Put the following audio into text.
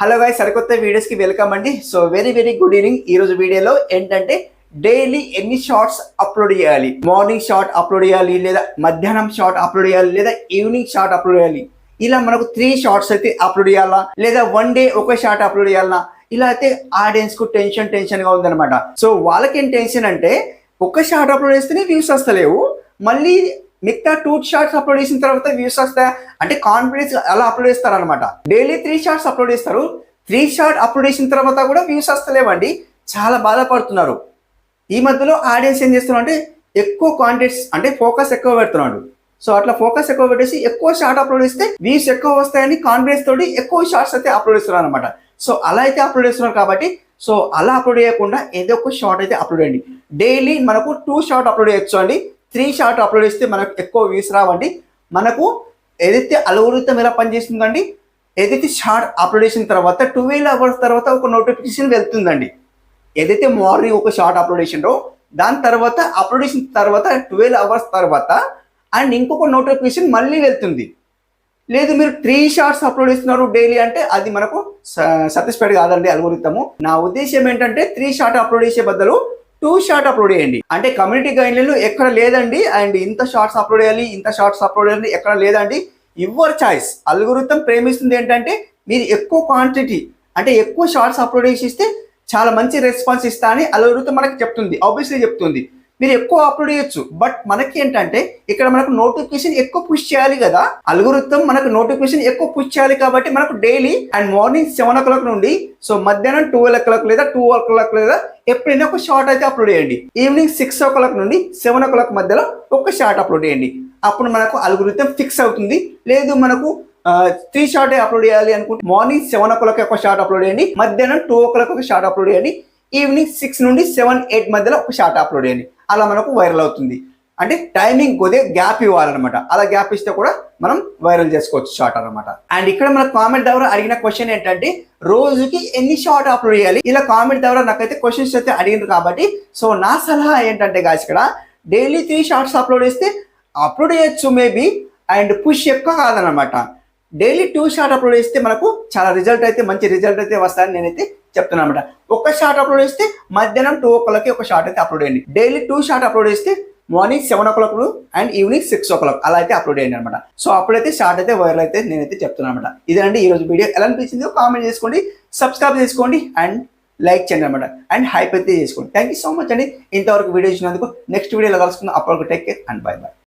Hello guy సరికొత్త వీడియోస్కి welcome అండి. So very very good evening ఈ రోజు వీడియోలో ఏంటంటే డైలీ ఎన్ని షార్ట్స్ అప్లోడ్ చేయాలి? మార్నింగ్ షార్ట్ అప్లోడ్ చేయాలి లేదా మధ్యాహ్నం షార్ట్ అప్లోడ్ చేయాలి లేదా ఈవినింగ్ షార్ట్ అప్లోడ్ చేయాలి? ఇలా మనకు త్రీ షార్ట్స్ అయితే అప్లోడ్ చేయాలా? లేదా వన్ డే ఒక షార్ట్ అప్లోడ్ చేయాలా? ఇలా అయితే ఆడియన్స్కు టెన్షన్ టెన్షన్గా ఉందనమాట సో వాళ్ళకేం టెన్షన్ అంటే ఒక షార్ట్ అప్లోడ్ చేస్తేనే వ్యూస్ వస్తలేవు. మళ్ళీ మిగతా టూ షార్ట్స్ అప్లోడ్ చేసిన తర్వాత వ్యూస్ వస్తాయి అంటే కాన్ఫిడెన్స్ అలా అప్లోడ్ చేస్తారు అనమాట డైలీ త్రీ షార్ట్స్ అప్లోడ్ చేస్తారు. త్రీ షార్ట్ అప్లోడ్ చేసిన తర్వాత కూడా వ్యూస్ వస్తలేవండి. చాలా బాధపడుతున్నారు. ఈ మధ్యలో ఆడియన్స్ ఏం చేస్తున్నారు అంటే ఎక్కువ కాంటెంట్స్ అంటే ఫోకస్ ఎక్కువ పెడుతున్నాడు. సో అట్లా ఫోకస్ ఎక్కువ పెట్టేసి ఎక్కువ షార్ట్ అప్లోడ్ చేస్తే వ్యూస్ ఎక్కువ వస్తాయని కాన్ఫిడెన్స్ తోటి ఎక్కువ షార్ట్స్ అయితే అప్లోడ్ చేస్తున్నారు అనమాట సో అలా అయితే అప్లోడ్ చేస్తున్నారు కాబట్టి సో అలా అప్లోడ్ చేయకుండా ఏదో ఒక షార్ట్ అయితే అప్లోడ్ చేయండి. డైలీ మనకు టూ షార్ట్ అప్లోడ్ చేయొచ్చు అండి. త్రీ షార్ట్ అప్లోడ్ చేస్తే మనకు ఎక్కువ వ్యూస్ రావండి. మనకు ఏదైతే అలవృతం ఎలా పనిచేస్తుందండి ఏదైతే షార్ట్ అప్లోడ్ చేసిన తర్వాత ట్వెల్వ్ అవర్స్ తర్వాత ఒక నోటిఫికేషన్ వెళ్తుందండి. ఏదైతే మార్నింగ్ ఒక షార్ట్ అప్లోడ్ చేసిండ్రో దాని తర్వాత అప్లోడ్ చేసిన తర్వాత ట్వెల్వ్ అవర్స్ తర్వాత అండ్ ఇంకొక నోటిఫికేషన్ మళ్ళీ వెళ్తుంది. లేదు మీరు త్రీ షార్ట్స్ అప్లోడ్ చేస్తున్నారు డైలీ అంటే అది మనకు సాటిస్ఫైడ్ కాదండి అల్గోరిథము నా ఉద్దేశం ఏంటంటే త్రీ షార్ట్ అప్లోడ్ చేసే బదులు టూ షార్ట్ అప్లోడ్ చేయండి. అంటే కమ్యూనిటీ గైడ్లైన్లు ఎక్కడ లేదండి. అండ్ ఇంత షార్ట్స్ అప్లోడ్ చేయాలి ఇంత షార్ట్స్ అప్లోడ్ చేయాలి ఎక్కడ లేదండి. యువర్ చాయిస్ అల్గోరిథం ప్రేమిస్తుంది ఏంటంటే మీరు ఎక్కువ క్వాంటిటీ అంటే ఎక్కువ షార్ట్స్ అప్లోడ్ చేసి ఇస్తే చాలా మంచి రెస్పాన్స్ ఇస్తా అని అల్గోరిథం మనకి చెప్తుంది. ఆబ్వియస్లీ చెప్తుంది. మీరు ఎక్కువ అప్లోడ్ చేయొచ్చు. బట్ మనకి ఏంటంటే ఇక్కడ మనకు నోటిఫికేషన్ ఎక్కువ పుష్ చేయాలి కదా. అల్గోరిథం మనకు నోటిఫికేషన్ ఎక్కువ పుష్ చేయాలి కాబట్టి మనకు daily and morning seven o'clock నుండి సో మధ్యాహ్నం ట్వెల్వ్ ఓ క్లాక్ లేదా టూ ఓ క్లాక్ లేదా ఎప్పుడైనా ఒక షార్ట్ అయితే అప్లోడ్ చేయండి. ఈవినింగ్ సిక్స్ ఓ క్లాక్ నుండి సెవెన్ ఓ క్లాక్ మధ్యలో ఒక షార్ట్ అప్లోడ్ చేయండి. అప్పుడు మనకు అల్గోరిథం ఫిక్స్ అవుతుంది. లేదు మనకు త్రీ షార్ట్ అప్లోడ్ చేయాలి అనుకుంటే మార్నింగ్ సెవెన్ ఓ క్లాక్ ఒక షార్ట్ అప్లోడ్ చేయండి. మధ్యాహ్నం టూ ఓ క్లాక్ ఒక షార్ట్ అప్లోడ్ చేయండి. ఈవినింగ్ సిక్స్ నుండి సెవెన్ ఎయిట్ మధ్యలో ఒక షార్ట్ అప్లోడ్ చేయండి. అలా మనకు వైరల్ అవుతుంది. అంటే టైమింగ్ కొద్దిగా గ్యాప్ ఇవ్వాలన్నమాట. అలా గ్యాప్ ఇస్తే కూడా మనం వైరల్ చేసుకోవచ్చు షార్ట్ అనమాట అండ్ ఇక్కడ మన కామెంట్ ద్వారా అడిగిన క్వశ్చన్ ఏంటంటే రోజుకి ఎన్ని షార్ట్ అప్లోడ్ చేయాలి? ఇలా కామెంట్ ద్వారా నాకైతే క్వశ్చన్స్ అయితే అడిగింది కాబట్టి సో నా సలహా ఏంటంటే గాయస్ ఇక్కడ డైలీ త్రీ షార్ట్స్ అప్లోడ్ చేస్తే అప్లోడ్ చేయొచ్చు మేబీ అండ్ పుష్ ఎక్కువ కాదనమాట డైలీ టూ షార్ట్ అప్లోడ్ చేస్తే మనకు చాలా రిజల్ట్ అయితే మంచి రిజల్ట్ అయితే వస్తాయని నేనైతే చెప్తున్నాను అనమాట ఒక షార్ట్ అప్లోడ్ చేస్తే మధ్యాహ్నం టూ ఓ క్లాక్కి ఒక షార్ట్ అయితే అప్లోడ్ చేయండి. డైలీ టూ షార్ట్ అప్లోడ్ చేస్తే morning seven o'clock and evening six o'clock అలా అయితే అప్లోడ్ చేయండి అనమాట సో అప్పుడైతే షార్ట్ అయితే వైరల్ అయితే నేనైతే చెప్తున్నాను అనమాట ఇదేనండి ఈ రోజు వీడియో. ఎలా అనిపించిందో కామెంట్ చేసుకోండి సబ్స్క్రైబ్ చేసుకోండి అండ్ లైక్ చేయండి అనమాట అండ్ హైప్ అయితే చేసుకోండి. థ్యాంక్ యూ సో మచ్ అండి. ఇంతవరకు వీడియో చూసినందుకు నెక్స్ట్ వీడియోలో కలుసుకుందాం. అప్పటికి take care and bye bye